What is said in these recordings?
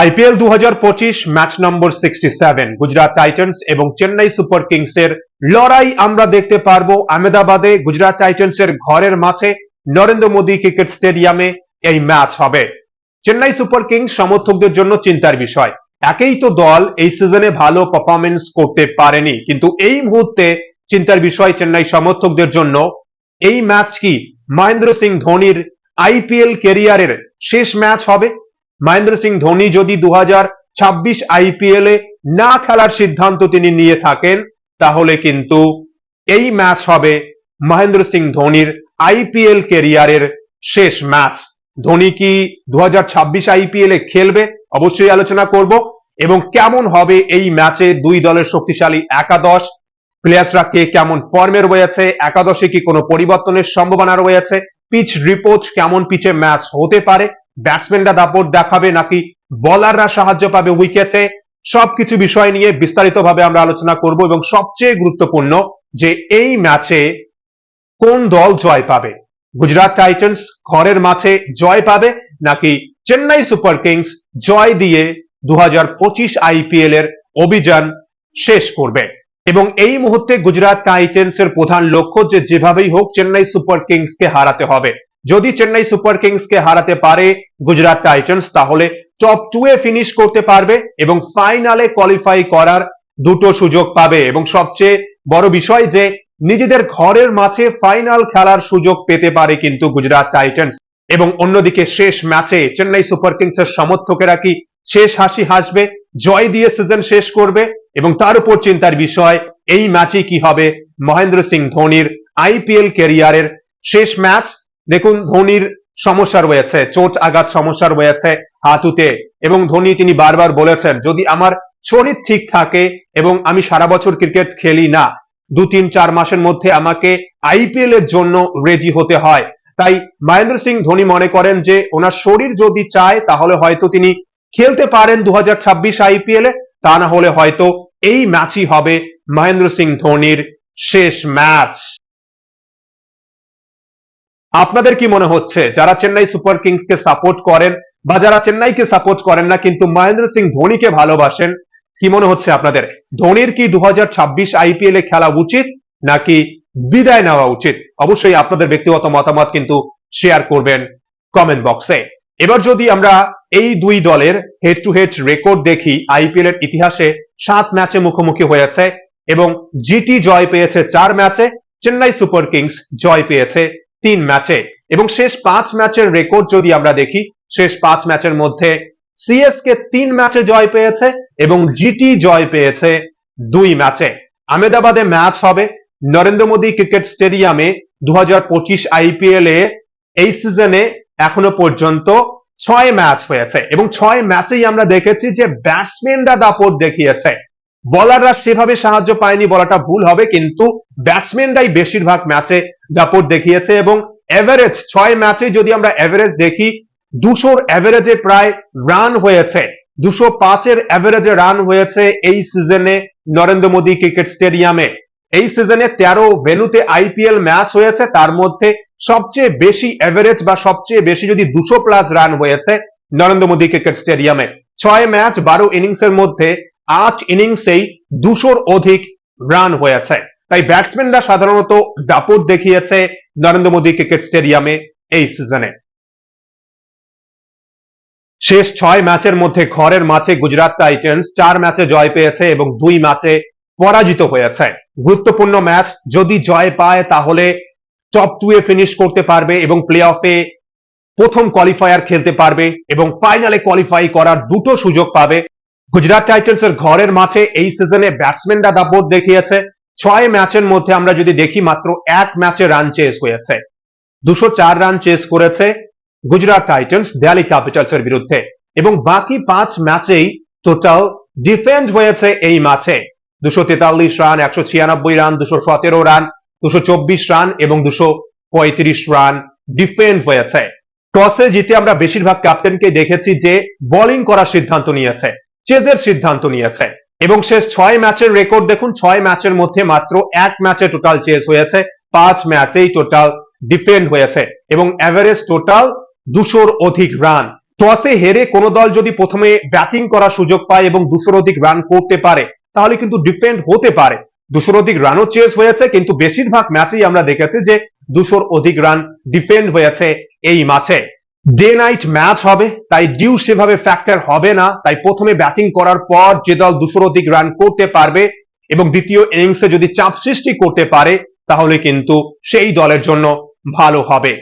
IPL দু হাজার পঁচিশ match number sixty seven, Gujarat Titans এবং চেন্নাই সুপার কিংস এর লড়াই আমরা দেখতে পারব আহমেদাবাদে। গুজরাট টাইটান্স এর ঘরের মাঠে নরেন্দ্র মোদী ক্রিকেট স্টেডিয়ামে এই ম্যাচ হবে। চেন্নাই সুপার কিংস সমর্থকদের জন্য চিন্তার বিষয়। একেই তো দল এই সিজনে ভালো পারফরমেন্স করতে পারেনি, কিন্তু এই মুহূর্তে চিন্তার বিষয় চেন্নাই সমর্থকদের জন্য। এই ম্যাচ কি মহেন্দ্র সিং ধোনির আইপিএল কেরিয়ারের শেষ ম্যাচ হবে? মহেন্দ্র সিং ধোনি যদি দু ছাব্বিশ আইপিএল এ না খেলার সিদ্ধান্ত তিনি নিয়ে থাকেন, তাহলে কিন্তু এই ম্যাচ হবে মহেন্দ্র সিং ধোনির আইপিএল ক্যারিয়ারের শেষ ম্যাচ। ধোনি কি দু আইপিএল এ খেলবে? অবশ্যই আলোচনা করব। এবং কেমন হবে এই ম্যাচে দুই দলের শক্তিশালী একাদশ? প্লেয়ার্সরা কে কেমন ফর্মে রয়েছে? একাদশে কি কোনো পরিবর্তনের সম্ভাবনা রয়েছে? পিচ রিপোর্ট কেমন পিচে ম্যাচ হতে পারে? ব্যাটসম্যানরা দাপট দেখাবে নাকি বলাররা সাহায্য পাবে উইকেটে সবকিছু বিষয় নিয়ে বিস্তারিতভাবে আমরা আলোচনা করব এবং সবচেয়ে গুরুত্বপূর্ণ যে এই ম্যাচে কোন দল জয় পাবে? গুজরাট টাইটান্স ঘরের মাঠে জয় পাবে নাকি চেন্নাই সুপার কিংস জয় দিয়ে দু পঁচিশ আইপিএল এর অভিযান শেষ করবে? এবং এই মুহূর্তে গুজরাট টাইটেন্স এর প্রধান লক্ষ্য যে যেভাবেই হোক চেন্নাই সুপার কিংস কে হারাতে হবে। যদি চেন্নাই সুপার কিংস কে হারাতে পারে গুজরাট টাইটেন্স, তাহলে টপ টু এ ফিনিশ করতে পারবে এবং ফাইনালে কোয়ালিফাই করার দুটো সুযোগ পাবে। এবং সবচেয়ে বড় বিষয় যে নিজেদের ঘরের মাঠে ফাইনাল খেলার সুযোগ পেতে পারে কিন্তু গুজরাট টাইটেন্স। এবং অন্যদিকে শেষ ম্যাচে চেন্নাই সুপার কিংস এর সমর্থকেরা কি শেষ হাসি হাসবে? জয় দিয়ে সিজন শেষ করবে? এবং তার উপর চিন্তার বিষয়, এই ম্যাচে কি হবে মহেন্দ্র সিং ধোনির আইপিএল ক্যারিয়ারের শেষ ম্যাচ? দেখুন, ধোনির সমস্যা রয়েছে, চোট আঘাত সমস্যা রয়েছে হাঁটুতে এবং ধোনি তিনি বারবার বলেছেন, যদি আমার শরীর ঠিক থাকে এবং আমি সারা বছর ক্রিকেট খেলি না, দু তিন চার মাসের মধ্যে আমাকে আইপিএল এর জন্য রেডি হতে হয়। তাই মহেন্দ্র সিং ধোনি মনে করেন যে, ওনার শরীর যদি চায়, তাহলে হয়তো তিনি খেলতে পারেন দু হাজার ছাব্বিশ আইপিএল এ, তা না হলে হয়তো এই ম্যাচই হবে মহেন্দ্র সিং ধোনির শেষ ম্যাচ আপনাদের কি মনে হচ্ছে? যারা চেন্নাই সুপার কিংস কে সাপোর্ট করেন বা যারা চেন্নাইকে সাপোর্ট করেন না, কিন্তু মহেন্দ্র সিং ধোনিকে ভালোবাসেন, কি মনে হচ্ছে আপনাদের? ধোনির কি দু হাজার ছাব্বিশ আইপিএল এ খেলা উচিত নাকি বিদায় নেওয়া উচিত? অবশ্যই আপনাদের ব্যক্তিগত মতামত কিন্তু শেয়ার করবেন কমেন্ট বক্সে এবার যদি আমরা এই দুই দলের হেড টু হেড রেকর্ড দেখি আইপিএল এর ইতিহাসে সাত ম্যাচে মুখোমুখি হয়েছে এবং জিটি জয় পেয়েছে চার ম্যাচে, চেন্নাই সুপার কিংস জয় পেয়েছে তিন ম্যাচে। এবং শেষ পাঁচ ম্যাচের রেকর্ড যদি আমরা দেখি, শেষ পাঁচ ম্যাচের মধ্যে সিএসকে তিন ম্যাচে জয় পেয়েছে এবং জিটি জয় পেয়েছে দুই ম্যাচে। আহমেদাবাদে ম্যাচ হবে। নরেন্দ্র মোদী ক্রিকেট স্টেডিয়ামে দু আইপিএল এ এই সিজনে এখনও পর্যন্ত ছয় ম্যাচ হয়েছে। এবং ছয় ম্যাচেই আমরা দেখেছি যে ব্যাটসম্যানরা দাপট দেখিয়েছে। বলাররা সেভাবে সাহায্য পায়নি, বলাটা ভুল হবে, কিন্তু ব্যাটসম্যানরাই বেশিরভাগ ম্যাচে দাপট দেখিয়েছে এবং এভারেজ ছয় ম্যাচে যদি আমরা এভারেজ দেখি, দুশোর এভারেজে প্রায় রান হয়েছে। দুশো পাঁচের এভারেজে রান হয়েছে এই সিজনে নরেন্দ্র মোদী ক্রিকেট স্টেডিয়ামে এই সিজনে তেরো ভেনুতে আইপিএল ম্যাচ হয়েছে, তার মধ্যে সবচেয়ে বেশি এভারেজ বা সবচেয়ে বেশি যদি দুশো প্লাস রান হয়েছে নরেন্দ্র মোদী ক্রিকেট স্টেডিয়ামে ছয় ম্যাচ বারো ইনিংসের মধ্যে আট ইনিংসেই দুশোর অধিক রান হয়েছে। তাই ব্যাটসম্যানরা সাধারণত দাপট দেখিয়েছে নরেন্দ্র মোদী ক্রিকেট স্টেডিয়ামে এই সিজনে। শেষ ছয় ম্যাচের মধ্যে ঘরের মাঠে গুজরাট টাইটেন্স চার ম্যাচে জয় পেয়েছে এবং দুই ম্যাচে পরাজিত হয়েছে। গুরুত্বপূর্ণ ম্যাচ যদি জয় পায় তাহলে টপ টু এ ফিনিশ করতে পারবে এবং প্লে অফে প্রথম কোয়ালিফায়ার খেলতে পারবে এবং ফাইনালে কোয়ালিফাই করার দুটো সুযোগ পাবে। গুজরাট টাইটেন্স এর ঘরের মাঠে এই সিজনে ব্যাটসম্যানরা দাপট দেখিয়েছে। ছয় ম্যাচের মধ্যে আমরা যদি দেখি, মাত্র এক ম্যাচে রান চেস হয়েছে। দুশো চার রান চেস করেছে গুজরাট টাইটেন্স দিল্লি ক্যাপিটালস এর বিরুদ্ধে। এবং বাকি পাঁচ ম্যাচেই টোটাল ডিফেন্ড হয়েছে এই মাঠে। দুশো তেতাল্লিশ রান একশো ছিয়ানব্বই রান দুশো সতেরো রান দুশো চব্বিশ রান এবং দুশো পঁয়ত্রিশ রান ডিফেন্ড হয়েছে। টসে জিতে আমরা বেশিরভাগ ক্যাপ্টেনকে দেখেছি যে বোলিং করার সিদ্ধান্ত নিয়েছে। চেজের সিদ্ধান্ত নিয়েছে। এবং শেষ ছয় ম্যাচের রেকর্ড দেখুন, ছয় ম্যাচের মধ্যে মাত্র এক ম্যাচে টোটাল চেস হয়েছে, পাঁচ ম্যাচেই টোটাল ডিফেন্ড হয়েছে। এবং অ্যাভারেজ টোটাল দুশোর অধিক রান টসে হেরে কোনো দল যদি প্রথমে ব্যাটিং করার সুযোগ পায় এবং দুশোর অধিক রান করতে পারে, তাহলে কিন্তু ডিফেন্ড হতে পারে। দুশোর অধিক রানও চেস হয়েছে, কিন্তু বেশিরভাগ ম্যাচেই আমরা দেখেছি যে দুশোর অধিক রান ডিফেন্ড হয়েছে এই ম্যাচে ডে নাইট ম্যাচ হবে, তাই ডিউ সেভাবে ফ্যাক্টর হবে না। তাই প্রথমে ব্যাটিং করার পর যে দল দুশোর অধিক রান করতে পারবে এবং দ্বিতীয় ইনিংসে যদি চাপ সৃষ্টি করতে পারে, তাহলে কিন্তু সেই দলের জন্য ভালো হবে।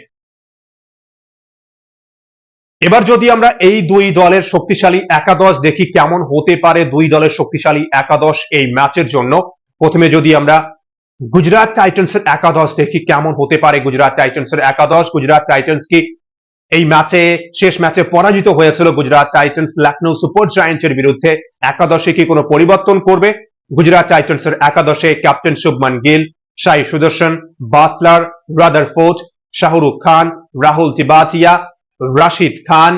এবার যদি আমরা এই দুই দলের শক্তিশালী একাদশ দেখি কেমন হতে পারে দুই দলের শক্তিশালী একাদশ এই ম্যাচের জন্য। প্রথমে যদি আমরা গুজরাট টাইটান্সের একাদশ দেখি কেমন হতে পারে গুজরাট টাইটান্সের একাদশ। গুজরাট টাইটান্স কি এই ম্যাচে, শেষ ম্যাচে পরাজিত হয়েছিল গুজরাট টাইটান্স লখনৌ সুপার জায়ান্টের বিরুদ্ধে। একাদশে কি কোনো পরিবর্তন করবে? গুজরাট টাইটান্সের একাদশে captain Shubman Gill Sai Sudharsan Buttler Rutherford, Shahrukh Khan, Rahul তিবাতিয়া, Rashid Khan,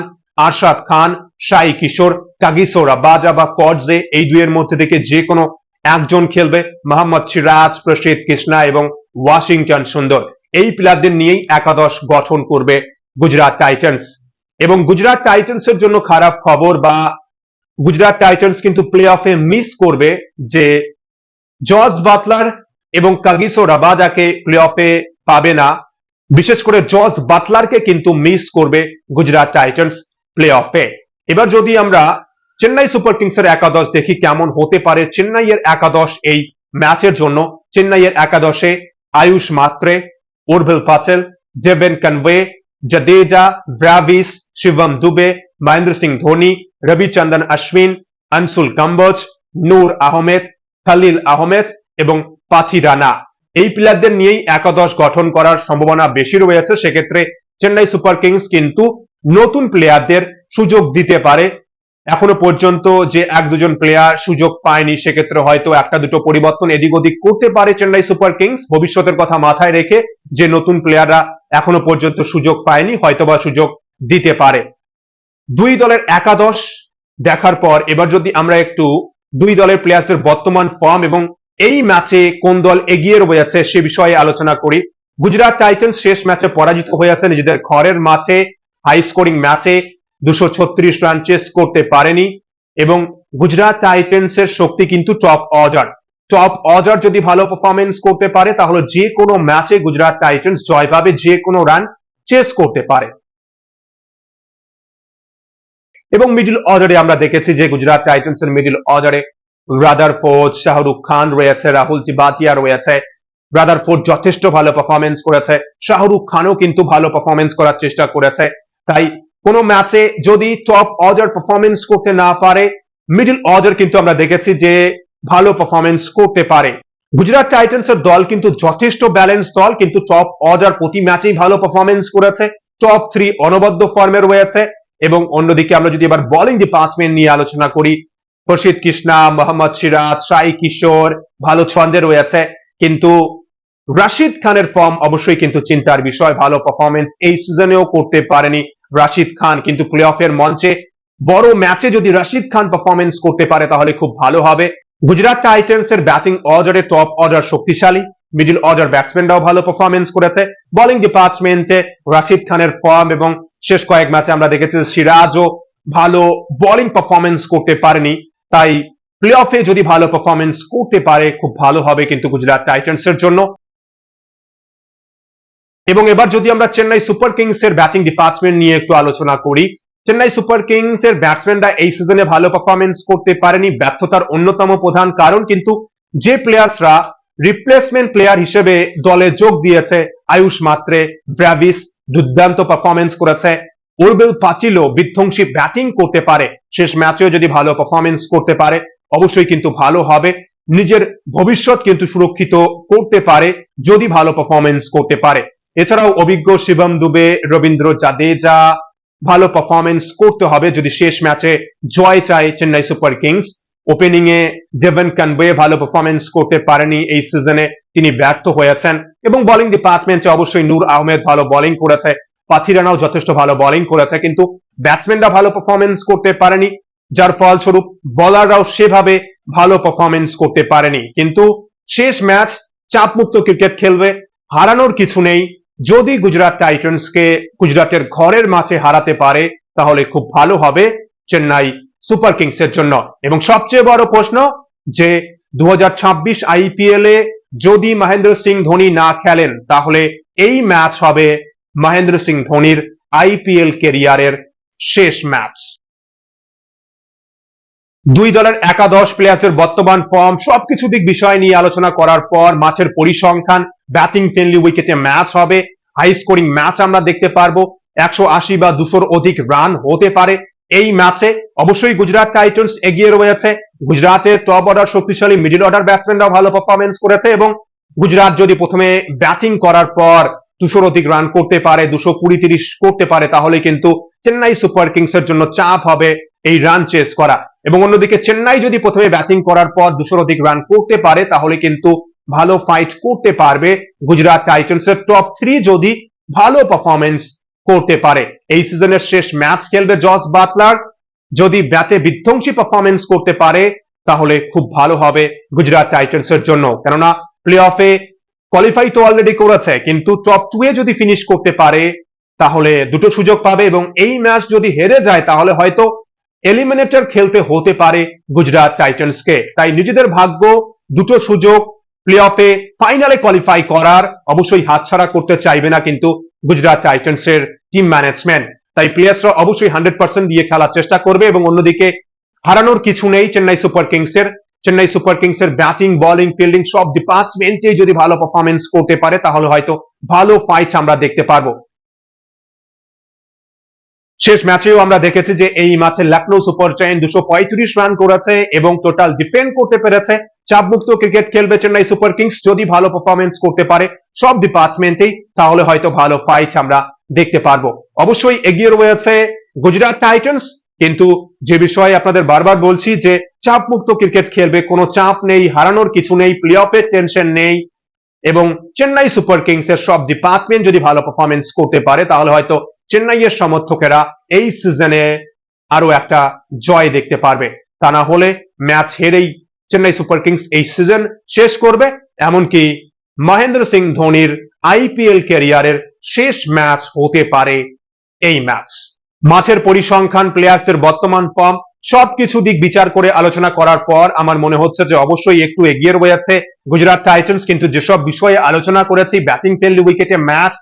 Arshad Khan Sai Kishore, কাগিসোরা বাজা বা কডজে এই দুইয়ের মধ্যে থেকে যে কোনো একজন খেলবে। মোহাম্মদ সিরাজ প্রসিদ কৃষ্ণা এবং ওয়াশিংটন সুন্দর। এই প্লেয়ারদের নিয়েই একাদশ গঠন করবে গুজরাট টাইটান্স। এবং গুজরাট টাইটান্সের জন্য খারাপ খবর বা গুজরাট টাইটান্স কিন্তু প্লে অফে মিস করবে যে জর্জ বাটলার এবং কাগিসো রাবাদাকে প্লে অফে পাবে না। বিশেষ করে জর্জ বাটলারকে কিন্তু মিস করবে গুজরাট টাইটান্স প্লে অফে এবার যদি আমরা চেন্নাই সুপার কিংসের একাদশ দেখি কেমন হতে পারে চেন্নাইয়ের একাদশ এই ম্যাচের জন্য। চেন্নাইয়ের একাদশে Ayush Mhatre, Urvil Patel, Devon Conway Jadeja Brevis Shivam Dube Mahendra Singh Dhoni Ravichandran Ashwin Anshul Kamboj Noor Ahmad Khalil Ahmed এবং পাথি রানা এই প্লেয়ারদের নিয়েই একাদশ গঠন করার সম্ভাবনা বেশি রয়েছে। সেক্ষেত্রে চেন্নাই সুপার কিংস কিন্তু নতুন প্লেয়ারদের সুযোগ দিতে পারে। এখনও পর্যন্ত যে এক দুজন প্লেয়ার সুযোগ পায়নি, সেক্ষেত্রে হয়তো একটা দুটো পরিবর্তন এদিক ওদিক করতে পারে চেন্নাই সুপার কিংস। ভবিষ্যতের কথা মাথায় রেখে যে নতুন প্লেয়াররা এখনও পর্যন্ত সুযোগ পায়নি, হয়তোবা সুযোগ দিতে পারে। দুই দলের একাদশ দেখার পর এবার যদি আমরা একটু দুই দলের প্লেয়ার্সের বর্তমান ফর্ম এবং এই ম্যাচে কোন দল এগিয়ে রয়েছে সে বিষয়ে আলোচনা করি। গুজরাট টাইটান্স শেষ ম্যাচে পরাজিত হয়ে হয়েছে নিজেদের ঘরের ম্যাচে হাই স্কোরিং ম্যাচে দুশো ছত্রিশ রান চেস করতে পারেনি এবং গুজরাট টাইটেন্স এর শক্তি কিন্তু টপ অর্ডার টপ অর্ডার যদি ভালো পারফরমেন্স করতে পারে, তাহলে যে কোনো ম্যাচে গুজরাট টাইটেন্স জয় পাবে, যে কোনো রান চেস করতে পারে। এবং মিডল অর্ডারে আমরা দেখেছি যে গুজরাট টাইটেন্স এর মিডল অর্ডারে রাদার ফোর্ড শাহরুখ খান রয়েছে রাহুল তিবাতিয়া রয়েছে। রাদার ফোর্ড যথেষ্ট ভালো পারফরমেন্স করেছে শাহরুখ খানও কিন্তু ভালো পারফরমেন্স করার চেষ্টা করেছে। তাই কোনো ম্যাচে যদি টপ অর্ডার পারফরমেন্স করতে না পারে মিডল অর্ডার কিন্তু আমরা দেখেছি যে ভালো পারফরমেন্স করতে পারে। গুজরাট টাইটান্স এর দল কিন্তু যথেষ্ট ব্যালেন্স দল, কিন্তু টপ অর্ডার প্রতি ম্যাচেই ভালো পারফরমেন্স করেছে টপ থ্রি অনবদ্য ফর্মে রয়েছে এবং অন্যদিকে আমরা যদি এবার বোলিং ডিপার্টমেন্ট নিয়ে আলোচনা করি প্রসিদ কৃষ্ণা, মোহাম্মদ সিরাজ, সাই কিশোর, ভালো ছন্দে রয়েছে, কিন্তু রাশিদ খানের ফর্ম অবশ্যই কিন্তু চিন্তার বিষয়, ভালো পারফরমেন্স এই সিজনেও করতে পারেনি। রাশিদ খান। কিন্তু প্লে অফের মঞ্চে বড় ম্যাচে যদি রাশিদ খান পারফরমেন্স করতে পারে, তাহলে খুব ভালো হবে। গুজরাট টাইটান্স এর ব্যাটিং অর্ডারে টপ অর্ডার শক্তিশালী। মিডল অর্ডার ব্যাটসম্যানরাও ভালো পারফরমেন্স করেছে। বোলিং ডিপার্টমেন্টে রাশিদ খানের ফর্ম এবং শেষ কয়েক ম্যাচে আমরা দেখেছি সিরাজও ভালো বোলিং পারফরমেন্স করতে পারেনি। তাই প্লে অফে যদি ভালো পারফরমেন্স করতে পারে, খুব ভালো হবে কিন্তু গুজরাট টাইটান্স এর জন্য। এবং এবার যদি আমরা চেন্নাই সুপার কিংস এর ব্যাটিং ডিপার্টমেন্ট নিয়ে একটু আলোচনা করি, চেন্নাই সুপার কিংস এর ব্যাটসম্যানরা এই সিজনে ভালো পারফরমেন্স করতে পারেনি, ব্যর্থতার অন্যতম প্রধান কারণ কিন্তু যে প্লেয়ার্সরা রিপ্লেসমেন্ট প্লেয়ার হিসেবে দলে যোগ দিয়েছে, আয়ুষ মাত্রে ব্রাভিস দুর্দান্ত পারফরমেন্স করেছে উর্বেল পাচিলো বিধ্বংসী ব্যাটিং করতে পারে, শেষ ম্যাচেও যদি ভালো পারফরমেন্স করতে পারে, অবশ্যই কিন্তু ভালো হবে, নিজের ভবিষ্যৎ কিন্তু সুরক্ষিত করতে পারে, যদি ভালো পারফরমেন্স করতে পারে। এছাড়াও অভিজ্ঞ শিবম দুবে, রবীন্দ্র জাদেজা, ভালো পারফরমেন্স করতে হবে যদি শেষ ম্যাচে জয় চায় চেন্নাই সুপার কিংস। ওপেনিং এ ডেভেন কানওয়ে ভালো পারফরমেন্স করতে পারেনি এই সিজনে তিনি ব্যর্থ হয়েছেন। এবং বোলিং ডিপার্টমেন্টে অবশ্যই নূর আহমেদ ভালো বোলিং করেছে পাথিরানাও যথেষ্ট ভালো বোলিং করেছে, কিন্তু ব্যাটসম্যানরা ভালো পারফরমেন্স করতে পারেনি, যার ফলস্বরূপ বলাররাও সেভাবে ভালো পারফরমেন্স করতে পারেনি। কিন্তু শেষ ম্যাচ চাপমুক্ত ক্রিকেট খেলবে, হারানোর কিছু নেই যদি গুজরাট টাইটান্সকে গুজরাটের ঘরের মাঠে হারাতে পারে, তাহলে খুব ভালো হবে চেন্নাই সুপার কিংস এর জন্য। এবং সবচেয়ে বড় প্রশ্ন যে দু আইপিএল যদি মহেন্দ্র সিং ধোনি না খেলেন, তাহলে এই ম্যাচ হবে মহেন্দ্র সিং ধোনির আইপিএল কেরিয়ারের শেষ ম্যাচ। দুই দলের একাদশ প্লেয়ারদের বর্তমান ফর্ম সবকিছু দিক বিষয় নিয়ে আলোচনা করার পর মাঠের পরিসংখ্যান ব্যাটিং ফ্রেন্ডলি উইকেটে ম্যাচ হবে। হাই স্কোরিং ম্যাচ আমরা দেখতে পারব। একশো আশি বা দুশোর অধিক রান হতে পারে। এই ম্যাচে অবশ্যই গুজরাট টাইটন্স এগিয়ে রয়েছে। গুজরাটের টপ অর্ডার শক্তিশালী মিডল অর্ডার ব্যাটসম্যানরাও ভালো পারফরমেন্স করেছে এবং গুজরাট যদি প্রথমে ব্যাটিং করার পর দুশোর অধিক রান করতে পারে, দুশো কুড়ি তিরিশ করতে পারে তাহলে কিন্তু চেন্নাই সুপার কিংস এর জন্য চাপ হবে এই রান চেস করা। এবং অন্যদিকে চেন্নাই যদি প্রথমে ব্যাটিং করার পর দুশোর অধিক রান করতে পারে, তাহলে কিন্তু ভালো ফাইট করতে পারবে। গুজরাট টাইটন্স এর টপ থ্রি যদি ভালো পারফরমেন্স করতে পারে। এই সিজনের শেষ ম্যাচ খেলবে জস বাটলার। যদি ব্যাটে বিধ্বংসী পারফরমেন্স করতে পারে, তাহলে খুব ভালো হবে গুজরাট টাইটন্স এর জন্য। কেননা প্লে অফে কোয়ালিফাই তো অলরেডি করেছে, কিন্তু টপ টু এ যদি ফিনিশ করতে পারে, তাহলে দুটো সুযোগ পাবে এবং এই ম্যাচ যদি হেরে যায়, তাহলে হয়তো এলিমিনেটর খেলতে হতে পারে গুজরাট টাইটন্সকে তাই নিজেদের ভাগ্য, দুটো সুযোগ প্লে অফে ফাইনালে কোয়ালিফাই করার অবশ্যই হাতছাড়া করতে চাইবে না কিন্তু গুজরাট টাইটন্স এর টিম ম্যানেজমেন্ট তাই প্লেয়ার্সরা অবশ্যই হান্ড্রেড পার্সেন্ট দিয়ে খেলার চেষ্টা করবে এবং অন্যদিকে হারানোর কিছু নেই চেন্নাই সুপার কিংস এর। চেন্নাই সুপার কিংস এর ব্যাটিং বোলিং ফিল্ডিং সব ডিপার্টমেন্টে যদি ভালো পারফরমেন্স করতে পারে তাহলে হয়তো ভালো ফাইট আমরা দেখতে পারব। শেষ ম্যাচেও আমরা দেখেছি যে এই ম্যাচে লখনৌ সুপার জায়ান্ট দুশো রান করেছে এবং টোটাল ডিফেন্ড করতে পেরেছে। চাপমুক্ত ক্রিকেট খেলবে চেন্নাই সুপার কিংস যদি ভালো পারফরমেন্স করতে পারে সব ডিপার্টমেন্টেই তাহলে হয়তো ভালো ফাইট আমরা দেখতে পারব। অবশ্যই এগিয়ে রয়েছে গুজরাট টাইটন্স কিন্তু যে বিষয়ে আপনাদের বারবার বলছি যে চাপমুক্ত ক্রিকেট খেলবে, কোনো চাপ নেই, হারানোর কিছু নেই প্লে অফের টেনশন নেই, এবং চেন্নাই সুপার কিংস এর সব ডিপার্টমেন্ট যদি ভালো পারফরমেন্স করতে পারে, তাহলে হয়তো চেন্নাইয়ের সমর্থকেরা এই সিজনে আরও একটা জয় দেখতে পারবে। তা না হলে ম্যাচ হেরেই চেন্নাই সুপার কিংস এই সিজন শেষ করবে, এমনকি মহেন্দ্র সিং ধোনির আইপিএল ক্যারিয়ারের শেষ ম্যাচ হতে পারে এই ম্যাচ মাঠের পরিসংখ্যান প্লেয়ার্সদের বর্তমান ফর্ম সবকিছু দিক বিচার করে আলোচনা করার পর আমার মনে হচ্ছে যে অবশ্যই একটু এগিয়ে রয়েছে গুজরাট টাইটন্স কিন্তু যেসব বিষয়ে আলোচনা করেছি ব্যাটিং ফিল্ড উইকেটে ম্যাচ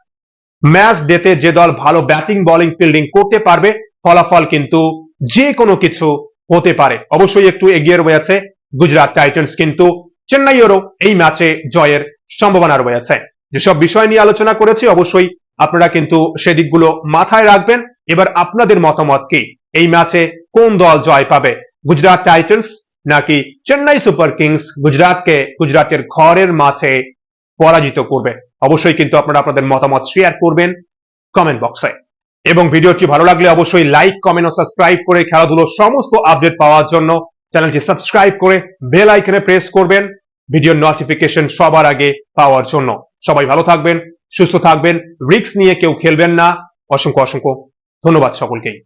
ম্যাচ ডেতে যে দল ভালো ব্যাটিং বোলিং ফিল্ডিং করতে পারবে, ফলাফল কিন্তু যে কোনো কিছু হতে পারে। অবশ্যই একটু এগিয়ে রয়েছে গুজরাট টাইটন্স কিন্তু চেন্নাইয়েরও এই ম্যাচে জয়ের সম্ভাবনা রয়েছে। যেসব বিষয় নিয়ে আলোচনা করেছি, অবশ্যই আপনারা কিন্তু সেদিকগুলো মাথায় রাখবেন। এবার আপনাদের মতামত কি? এই ম্যাচে কোন দল জয় পাবে? গুজরাট টাইটন্স নাকি চেন্নাই সুপার কিংস গুজরাটকে গুজরাটের ঘরের মাঠে পরাজিত করবে? অবশ্যই কিন্তু আপনারা আপনাদের মতামত শেয়ার করবেন কমেন্ট বক্সে এবং ভিডিওটি ভালো লাগলে অবশ্যই লাইক কমেন্ট ও সাবস্ক্রাইব করে খেলাধুলোর সমস্ত আপডেট পাওয়ার জন্য চ্যানেলটি সাবস্ক্রাইব করে বেল আইকনে প্রেস করবেন। ভিডিও নোটিফিকেশন সবার আগে পাওয়ার জন্য। সবাই ভালো থাকবেন, সুস্থ থাকবেন রিক্স নিয়ে কেউ খেলবেন না। অসংখ্য অসংখ্য ধন্যবাদ সকলকেই।